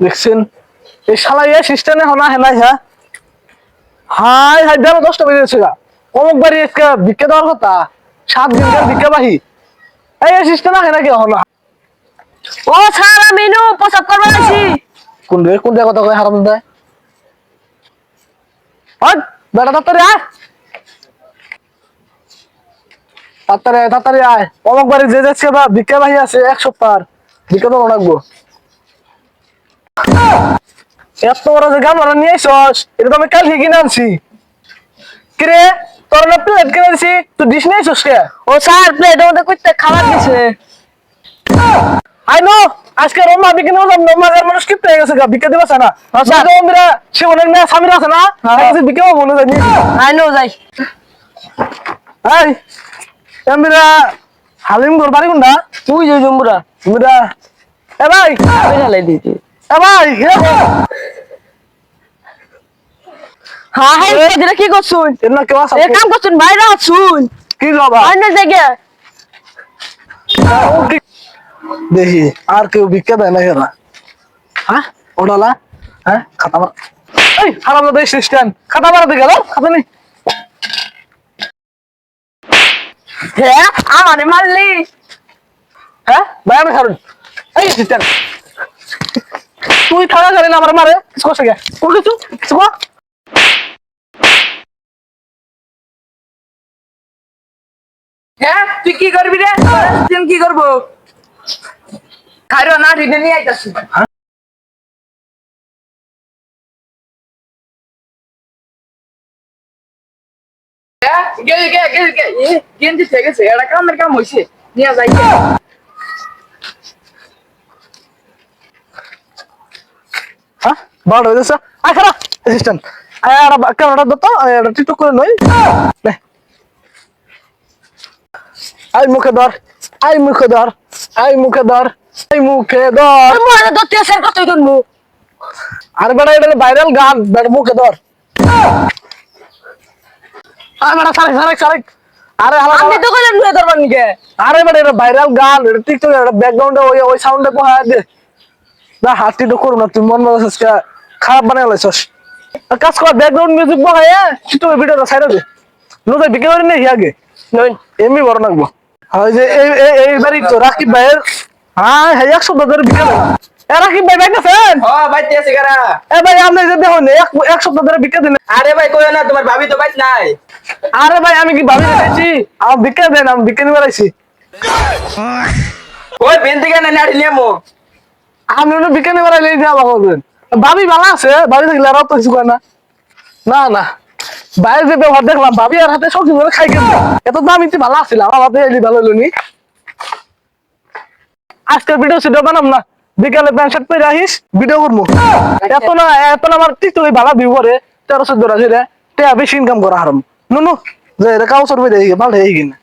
দেখছেন? এই শালা ইয়ে সিস্টেমে হনা হেলাই হ্যাঁ। হাই হাই দশটা গা। অমুক বাড়ি আজকে ভিক্ষা দেওয়ার কথা? সাত দিন ধরে ভিক্ষা বাহি এই সিস্টেমে হেনা কি হনা? ও স্যার আমি নু প্রসাব করব আছি কোন রে কোন কথা হারাম হট বেটা তাড়াতাড়ি আয়। তাড়াতাড়ি আয় তাড়াতাড়ি আয়। অমুক বাড়ি যে যাচ্ছে বা বাহি আছে এক সপ্তাহ ভিক্ষা তো রাখব এত বড় যে গামলা নিয়ে আইসস এটা তো আমি কাল কিনে আনছি। কিরে তোর না প্লেট কিনে দিছি তুই ডিশ নিয়ে আইসস কে? ও স্যার প্লেটের মধ্যে কইতে খাবার দিছে। আই নো আজকে রোমা বিকে নিয়ে যাম রোমা যার মানুষ হয়ে গেছে বিকে না মেয়ে স্বামীর আছে না। আজকে বিকে মনে জানি আই নো যাই। এই আমরা হালিম ঘর বাড়ি কোনটা? তুই যে জম্বুরা। আমরা এ ভাই। আমি ঢালাই দিয়েছি। এ ভাই হ্যাঁ হ্যাঁ এদিকে কি করছুন? এর না কেউ এ কাম করছুন বাইরে আছুন। কি বাবা অন্য জায়গায় দেখি। আর কেউ ভিক্ষা দেয় না এরা। হ্যাঁ? ওডালা হ্যাঁ খাতা মার এই হারাম না দেশ স্ট্যান্ড খাতা মারাতে গেল খাতা নেই হ্যাঁ আমারে মারলি। হ্যাঁ বায়ান খারুন। এই স্ট্যান্ড তুই থাকা জানি না আমার মারে গে কিছু? হ্যাঁ তুই কি করবি রে? তুই কি করব? না রিনে নিয়ে আইতাছি। গে গেল গে এ গেঞ্জি থেকে গেছে কাম হইছে। নিয়ে যাই। হ্যাঁ? বারো হয়ে যাচ্ছে। আয় খারা অ্যাসিস্ট্যান্ট আয় আর ক্যামেরাটা টিকটক করে নই আই মুখে ধর। আই মুখে ধর। আই মুখে ধর। আই মুখে ধর। মনে তো তেসের কতই তুলবো আর বেটা এটা ভাইরাল গান। বেটা মুখে ধর। আরে বেটা সারেক সারেক সারেক। আরে আমি তো কইলাম নুয়ে ধরবার নিকে আরে বেটা এটা ভাইরাল গান। এটা টিকটক এটা ব্যাকগ্রাউন্ডে ওই ওই সাউন্ডে পোহা দে। না হাতটি তো করো না তুই মন মনে খারাপ বানাই লাইছস কাজ কর ব্যাকগ্রাউন্ড মিউজিক বহায় টিকটক ভিডিওটা সাইড দে। নতুন বিকে করে নেই আগে। এমনি বড় নাকবো। যে এই এই এইবারই তো রাকিব ভাইয়ের হ্যাঁ হ্যাঁ একশো ধরে বিকে রাকিব ভাই ভাই ভাই কারা। এ ভাই আপনি যে দেখুন এক এক সপ্তাহ ধরে বিকে দিন আরে ভাই কই না তোমার ভাবি তো বাইত নাই। আরে ভাই আমি কি ভাবি রেখেছি আমার বিকে দেন আমি বিকে নিয়ে বেড়াইছি ওই বেন থেকে না নাড়ি নিয়ে মো আমি ওটা বিকে নিয়ে বেড়াইলে যা বাবা বলবেন ভাবি ভালো আছে ভাবি থাকলে আর তো কিছু না। না না। বাইরে যে ব্যবহার দেখলাম, ভাবি আর হাতে সব খাই কেন এত দাম ইতি ভালো আসছিল আমার হাতে এলি ভালো হলো নি। আজকের ভিডিও সিডিও বানাম না। বিকালে প্যান্ট শার্ট পরে আহিস ভিডিও করব। এত না এত না আমার টিকটক ভালো তেরোশো দৌড়া ছেড়ে তে বেশি ইনকাম করা হারাম। নুনু, যে এটা কাউ সরবে দেখি, ভালো হয়ে কিনা।